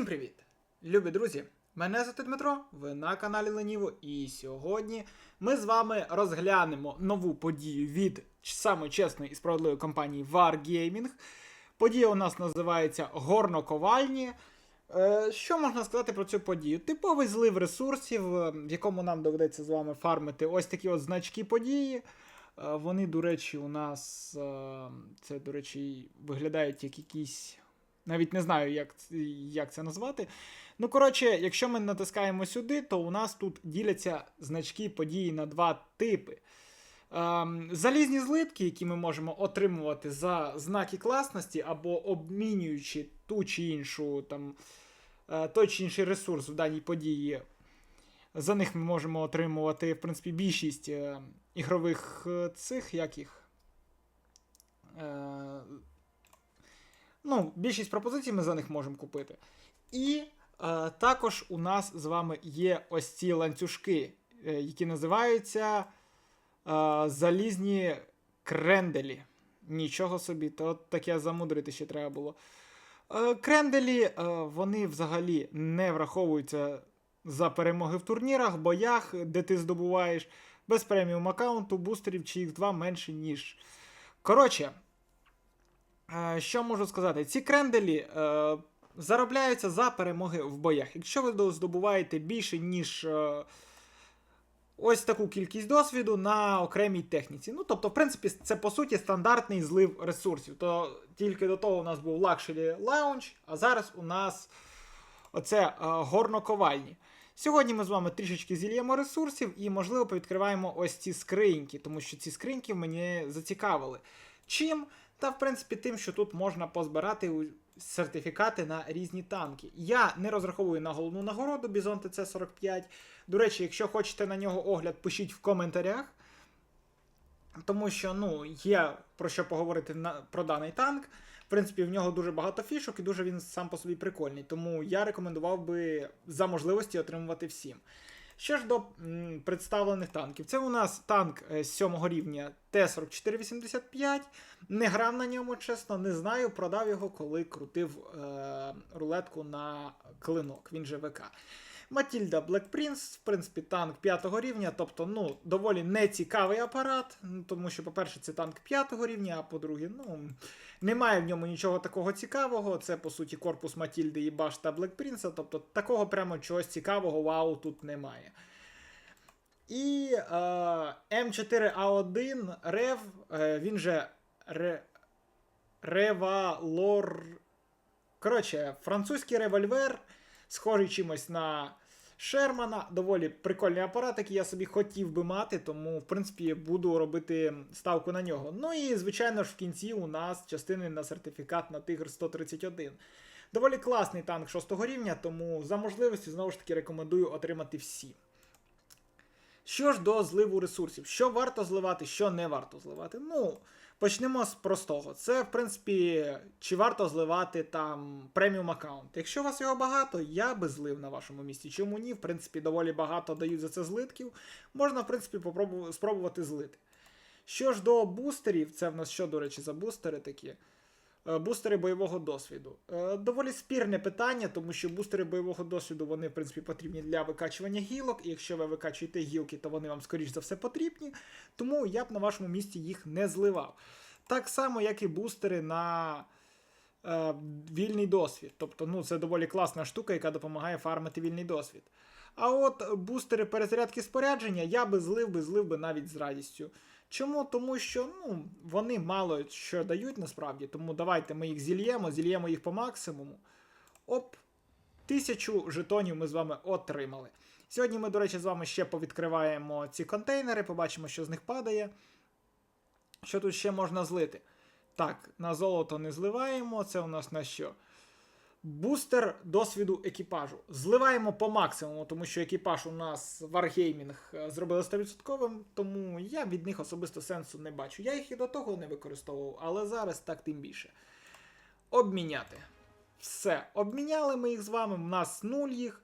Всім привіт! Любі друзі! Мене звати Дмитро, ви на каналі Леніво, і сьогодні ми з вами розглянемо нову подію від ч- самої чесної і справедливої компанії Wargaming. Подія у нас називається Горноковальні. Е, Що можна сказати про цю подію? Типовий злив ресурсів, е, в якому нам доведеться з вами фармити ось такі от значки події. Е, Вони, до речі, у нас е, це, до речі, виглядають як якісь. Навіть не знаю, як, як це назвати. Ну, коротше, якщо ми натискаємо сюди, то у нас тут діляться значки події на два типи. Ем, залізні злитки, які ми можемо отримувати за знаки класності, або обмінюючи ту чи іншу там, е, той чи інший ресурс в даній події. За них ми можемо отримувати, в принципі, більшість е, ігрових е, цих, як їх. Е, ну, більшість пропозицій ми за них можемо купити. І е, також у нас з вами є ось ці ланцюжки, е, які називаються е, залізні кренделі. Нічого собі, то таке замудрити ще треба було. Е, кренделі, е, вони взагалі не враховуються за перемоги в турнірах, боях, де ти здобуваєш без преміум аккаунту, бустерів чи X2 менше, ніж. Коротше, Що можу сказати? Ці кренделі е, заробляються за перемоги в боях. Якщо ви здобуваєте більше, ніж е, ось таку кількість досвіду на окремій техніці. Ну, тобто, в принципі, це по суті стандартний злив ресурсів. То тільки до того у нас був Luxury Lounge, а зараз у нас оце е, горноковальні. Сьогодні ми з вами трішечки зільємо ресурсів і, можливо, повідкриваємо ось ці скриньки, тому що ці скриньки мені зацікавили. Чим? Та, в принципі, тим, що тут можна позбирати сертифікати на різні танки. Я не розраховую на головну нагороду Бізон ТЦ-45. До речі, якщо хочете на нього огляд, пишіть в коментарях. Тому що ну, є про що поговорити на, про даний танк. В принципі, в нього дуже багато фішок і дуже він сам по собі прикольний. Тому я рекомендував би за можливості отримувати всім. Що ж до м, представлених танків, це у нас танк сьомого 7 рівня Т-4485. Не грав на ньому, чесно, не знаю. Продав його, коли крутив е, рулетку на клинок. Він же ВК. Матільда Prince, в принципі, танк 5 рівня, тобто, ну, доволі нецікавий апарат, тому що, по-перше, це танк 5 рівня, а по-друге, ну, немає в ньому нічого такого цікавого. Це, по суті, корпус Матільди і башта Prince, тобто такого прямо чогось цікавого, вау, тут немає. І е, М4А1 Рев, е, він же Ре, Ревалор. Коротше, французький револьвер, схожий чимось на Шермана. Доволі прикольний апарат, який я собі хотів би мати, тому, в принципі, буду робити ставку на нього. Ну і, звичайно ж, в кінці у нас частини на сертифікат на Тигр 131. Доволі класний танк 6 рівня, тому за можливості знову ж таки рекомендую отримати всі. Що ж до зливу ресурсів, що варто зливати, що не варто зливати? Ну, почнемо з простого. Це, в принципі, чи варто зливати там преміум аккаунт. Якщо у вас його багато, я би злив на вашому місці. Чому ні? В принципі, доволі багато дають за це злитків. Можна, в принципі, спробувати злити. Що ж до бустерів, це в нас що, до речі, за бустери такі? Е, Бустери бойового досвіду. Е, Доволі спірне питання, тому що бустери бойового досвіду вони, в принципі, потрібні для викачування гілок. І якщо ви викачуєте гілки, то вони вам, скоріш за все, потрібні. Тому я б на вашому місці їх не зливав. Так само, як і бустери на е, вільний досвід. Тобто, ну, це доволі класна штука, яка допомагає фармити вільний досвід. А от бустери перезарядки спорядження я би злив би, злив би навіть з радістю. Чому? Тому що ну, вони мало що дають насправді, тому давайте ми їх зільємо, зільємо їх по максимуму. Оп, тисячу жетонів ми з вами отримали. Сьогодні ми, до речі, з вами ще повідкриваємо ці контейнери, побачимо, що з них падає. Що тут ще можна злити? Так, на золото не зливаємо. Це у нас на що? Бустер досвіду екіпажу. Зливаємо по максимуму, тому що екіпаж у нас Wargaming е, зробили 100%, тому я від них особисто сенсу не бачу. Я їх і до того не використовував, але зараз так тим більше. Обміняти. Все, обміняли ми їх з вами, в нас нуль їх.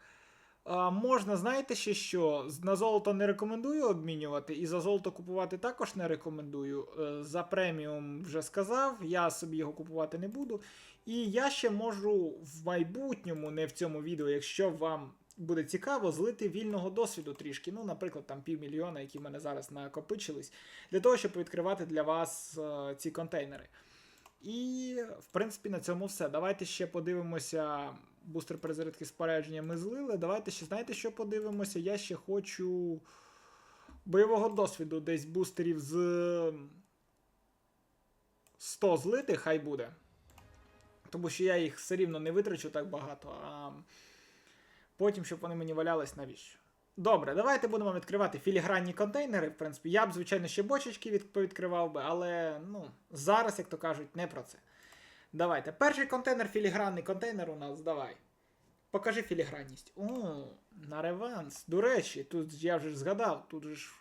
А, можна, знаєте ще що? На золото не рекомендую обмінювати, і за золото купувати також не рекомендую. Е, За преміум вже сказав, я собі його купувати не буду. І я ще можу в майбутньому, не в цьому відео, якщо вам буде цікаво, злити вільного досвіду трішки. Ну, наприклад, там півмільйона, які в мене зараз накопичились, для того, щоб відкривати для вас е, ці контейнери. І, в принципі, на цьому все. Давайте ще подивимося. Бустер перезарядки спорядження ми злили. Давайте ще, знаєте, що подивимося? Я ще хочу бойового досвіду десь бустерів з 100 злити, хай буде. Тому що я їх все рівно не витрачу так багато, а потім, щоб вони мені валялись, навіщо? Добре, давайте будемо відкривати філігранні контейнери. В принципі, я б, звичайно, ще бочечки від, повідкривав би, але ну, зараз, як то кажуть, не про це. Давайте. Перший контейнер, філігранний контейнер у нас, давай. Покажи філігранність. О, на реванс. До речі, тут я вже ж згадав, тут же ж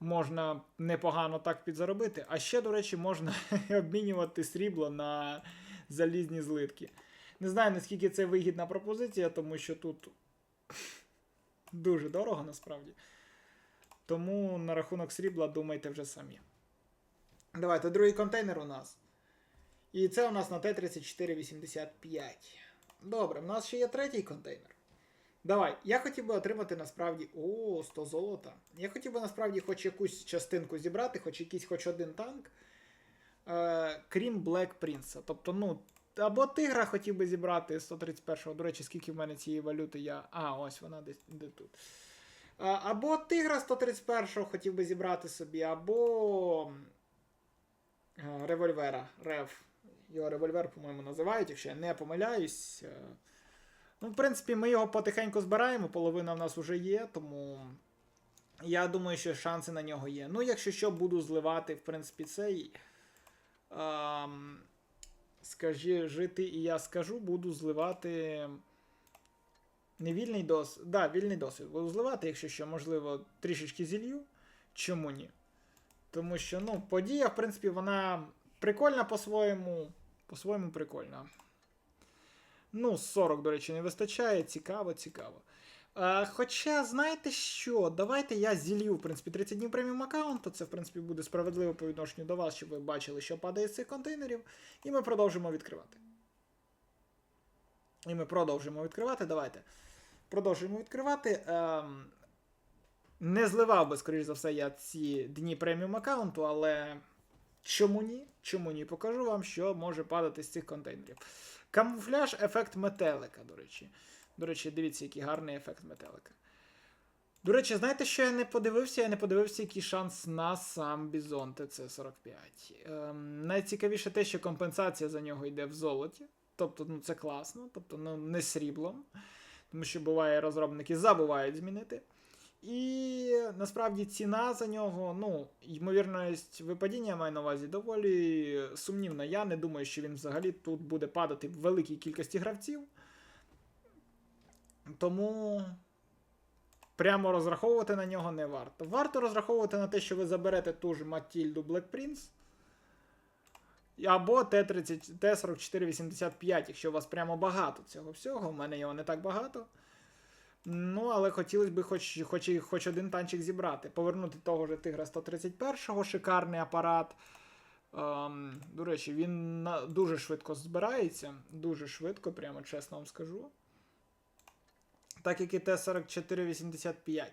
можна непогано так підзаробити. А ще, до речі, можна обмінювати срібло на залізні злитки. Не знаю, наскільки це вигідна пропозиція, тому що тут дуже дорого насправді. Тому на рахунок срібла думайте вже самі. Давайте, другий контейнер у нас. І це у нас на Т-3485. Добре, у нас ще є третій контейнер. Давай, я хотів би отримати насправді. О, 100 золота. Я хотів би насправді хоч якусь частинку зібрати, хоч якийсь хоч один танк. Е, крім Black Prince. Тобто, ну, або тигра хотів би зібрати 131-го. До речі, скільки в мене цієї валюти я. А, ось вона десь де тут. Е, або тигра 131-го хотів би зібрати собі, або е, револьвера. Рев. Його револьвер, по-моєму, називають, якщо я не помиляюсь. Ну, в принципі, ми його потихеньку збираємо, половина в нас вже є, тому я думаю, що шанси на нього є. Ну, якщо що, буду зливати, в принципі, цей. Скажи, жити і я скажу, буду зливати. Не вільний досвід. Да, вільний досвід. Буду зливати, якщо що, можливо, трішечки зілью. Чому ні? Тому що, ну, подія, в принципі, вона прикольна по-своєму. По-своєму прикольна. Ну, 40, до речі, не вистачає. Цікаво, цікаво. А, хоча, знаєте що? Давайте я зілью, в принципі, 30 днів преміум аккаунту. Це, в принципі, буде справедливо по відношенню до вас, щоб ви бачили, що падає з цих контейнерів. І ми продовжимо відкривати. І ми продовжимо відкривати. Давайте. Продовжуємо відкривати. Ем, не зливав би, скоріш за все, я ці дні преміум аккаунту, але чому ні? Чому ні? Покажу вам, що може падати з цих контейнерів. Камуфляж, ефект метелика, до речі. До речі, дивіться, який гарний ефект метелика. До речі, знаєте, що я не подивився? Я не подивився, який шанс на сам Бізон ТЦ-45. Ем, найцікавіше те, що компенсація за нього йде в золоті. Тобто, ну це класно, тобто, ну, не сріблом. Тому що буває, розробники забувають змінити. І насправді ціна за нього, ну, ймовірність випадіння я маю на увазі доволі сумнівна. Я не думаю, що він взагалі тут буде падати в великій кількості гравців. Тому прямо розраховувати на нього не варто. Варто розраховувати на те, що ви заберете ту ж Матільду Black Prince. Або Т-30, Т-4485, якщо у вас прямо багато цього всього. У мене його не так багато. Ну, але хотілося б хоч, хоч, хоч один танчик зібрати. Повернути того ж Тигра 131-го, шикарний апарат. Ем, до речі, він дуже швидко збирається. Дуже швидко, прямо чесно вам скажу. Так як і Т-4485.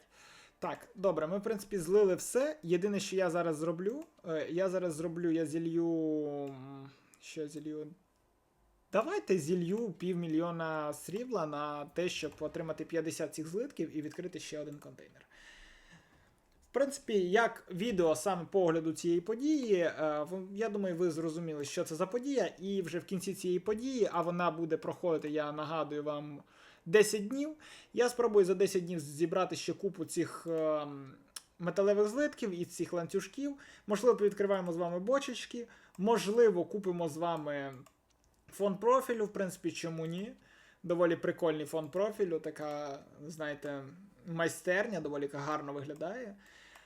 Так, добре, ми, в принципі, злили все. Єдине, що я зараз зроблю. Е, я зараз зроблю, я зілью. Що зілью? Давайте зілью півмільйона срібла на те, щоб отримати 50 цих злитків і відкрити ще один контейнер. В принципі, як відео саме по огляду цієї події, е, я думаю, ви зрозуміли, що це за подія, і вже в кінці цієї події, а вона буде проходити, я нагадую вам, 10 днів. Я спробую за 10 днів зібрати ще купу цих ем, металевих злитків і цих ланцюжків. Можливо, відкриваємо з вами бочечки, можливо, купимо з вами фон профілю, в принципі, чому ні? Доволі прикольний фон профілю, така, знаєте, майстерня, доволі гарно виглядає.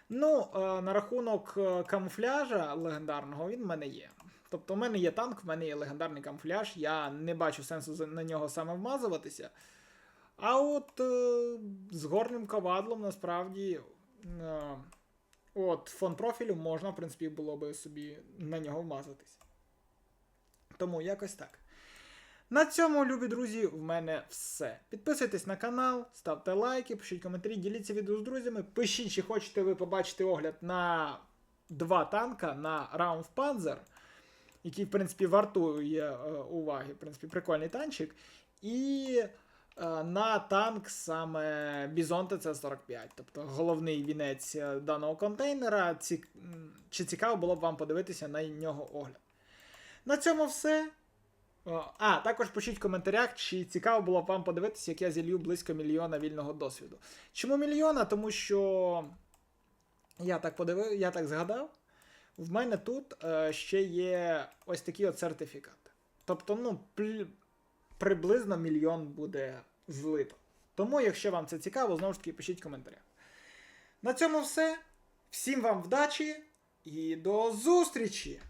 Ну, е, на рахунок е, камуфляжа легендарного він в мене є. Тобто, в мене є танк, в мене є легендарний камуфляж. Я не бачу сенсу на нього саме вмазуватися. А от е, з горним ковадлом насправді. Е, от фон профілю можна, в принципі, було би собі на нього вмазатись. Тому якось так. На цьому, любі друзі, в мене все. Підписуйтесь на канал, ставте лайки, пишіть коментарі, діліться відео з друзями. Пишіть, чи хочете ви побачити огляд на два танка на Raumf Panzer, який, в принципі, вартує е, уваги. В принципі, прикольний танчик. І на танк саме Bison TC-45, тобто головний вінець е, даного контейнера. Ці... Чи цікаво було б вам подивитися на нього огляд? На цьому все. А, також пишіть в коментарях, чи цікаво було б вам подивитися, як я зілью близько мільйона вільного досвіду. Чому мільйона? Тому що я так подивив, я так згадав. В мене тут е, ще є ось такі от сертифікати. Тобто, ну, приблизно мільйон буде злито. Тому, якщо вам це цікаво, знову ж таки пишіть в коментарях. На цьому все. Всім вам вдачі і до зустрічі!